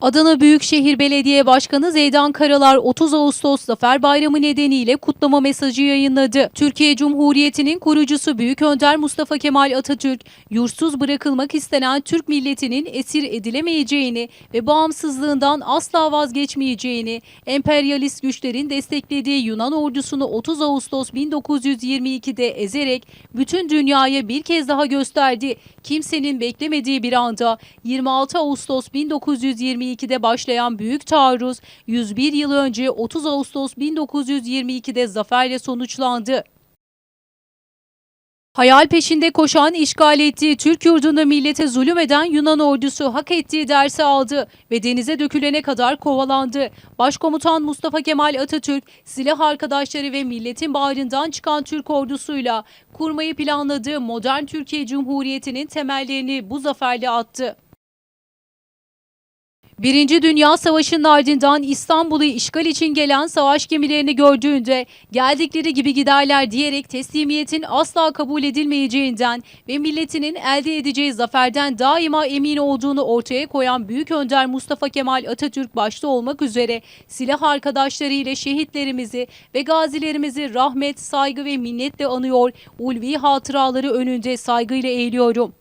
Adana Büyükşehir Belediye Başkanı Zeydan Karalar 30 Ağustos Zafer Bayramı nedeniyle kutlama mesajı yayınladı. Türkiye Cumhuriyeti'nin kurucusu Büyük Önder Mustafa Kemal Atatürk, yursuz bırakılmak istenen Türk milletinin esir edilemeyeceğini ve bağımsızlığından asla vazgeçmeyeceğini, emperyalist güçlerin desteklediği Yunan ordusunu 30 Ağustos 1922'de ezerek bütün dünyaya bir kez daha gösterdi. Kimsenin beklemediği bir anda 26 Ağustos 1922'de başlayan büyük taarruz 101 yıl önce 30 Ağustos 1922'de zaferle sonuçlandı. Hayal peşinde koşan, işgal ettiği Türk yurdunda millete zulüm eden Yunan ordusu hak ettiği dersi aldı ve denize dökülene kadar kovalandı. Başkomutan Mustafa Kemal Atatürk, silah arkadaşları ve milletin bağrından çıkan Türk ordusuyla kurmayı planladığı modern Türkiye Cumhuriyeti'nin temellerini bu zaferle attı. Birinci Dünya Savaşı'nın ardından İstanbul'u işgal için gelen savaş gemilerini gördüğünde geldikleri gibi giderler diyerek teslimiyetin asla kabul edilmeyeceğinden ve milletinin elde edeceği zaferden daima emin olduğunu ortaya koyan Büyük Önder Mustafa Kemal Atatürk başta olmak üzere silah arkadaşları ile şehitlerimizi ve gazilerimizi rahmet, saygı ve minnetle anıyor, ulvi hatıraları önünde saygıyla eğiliyorum.